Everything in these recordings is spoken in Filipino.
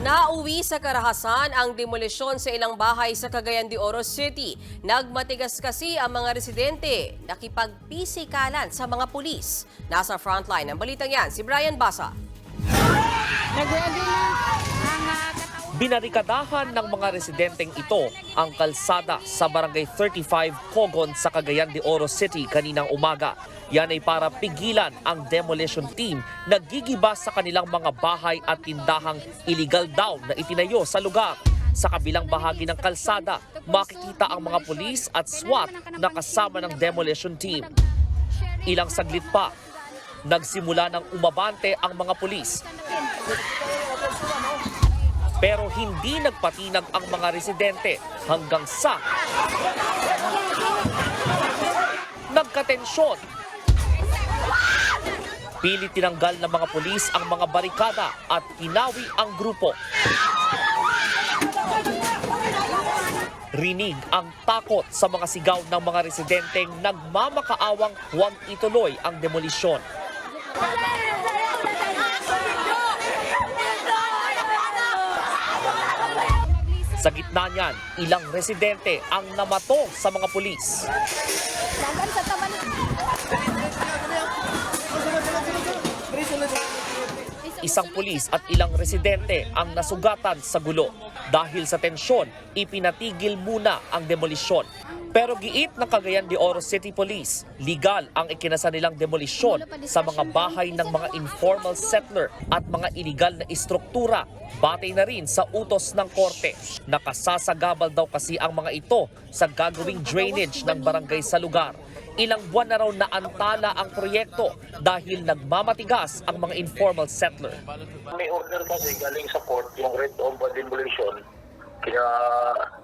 Nauwi sa karahasan ang demolisyon sa ilang bahay sa Cagayan de Oro City. Nagmatigas kasi ang mga residente, nakipagpisikalan sa mga pulis. Nasa frontline ng balitang yan, si Brian Basa. Nagready na. Binarikadahan ng mga residenteng ito ang kalsada sa Barangay 35 Cogon sa Cagayan de Oro City kaninang umaga. Yan ay para pigilan ang demolition team na gigiba sa kanilang mga bahay at tindahang illegal daw na itinayo sa lugar. Sa kabilang bahagi ng kalsada, makikita ang mga pulis at SWAT na kasama ng demolition team. Ilang saglit pa, nagsimula ng umabante ang mga pulis pero hindi nagpatinag ang mga residente hanggang sa nagkatensyon. Pilit tinanggal ng mga pulis ang mga barikada at tinawi ang grupo. Rinig ang takot sa mga sigaw ng mga residenteng nagmamakaawang huwag ituloy ang demolisyon. Sa gitna niyan, ilang residente ang namato sa mga pulis. Isang pulis at ilang residente ang nasugatan sa gulo. Dahil sa tensyon, ipinatigil muna ang demolisyon. Pero giit ng Cagayan de Oro City Police, legal ang ikinasa nilang demolisyon sa mga bahay ng mga informal settler at mga illegal na istruktura. Batay na rin sa utos ng korte. Nakasasagabal daw kasi ang mga ito sa gagawing drainage ng barangay sa lugar. Ilang buwan na raw naantala ang proyekto dahil nagmamatigas ang mga informal settler. May order kasi galing sa court yung red omba demolition. Kaya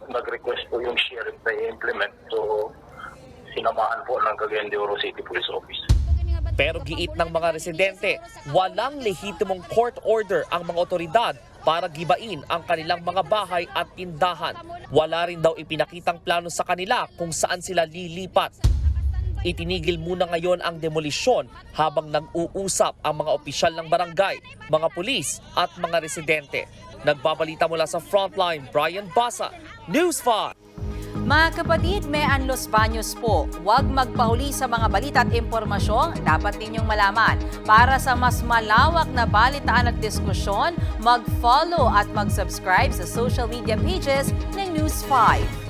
nag-request po yung sheriff na i-implement. So, sinamahan po ng Cagayan de Oro City Police Office. Pero giit ng mga residente, walang lehitimong court order ang mga otoridad para gibain ang kanilang mga bahay at tindahan. Wala rin daw ipinakitang plano sa kanila kung saan sila lilipat. Itinigil muna ngayon ang demolisyon habang nag-uusap ang mga opisyal ng barangay, mga pulis at mga residente. Nagbabalita mula sa Frontline, Brian Basa, News 5. Mga kapatid, may Anlos Baños po. Huwag magpahuli sa mga balita at impormasyong dapat ninyong malaman. Para sa mas malawak na balitaan at diskusyon, mag-follow at mag-subscribe sa social media pages ng News 5.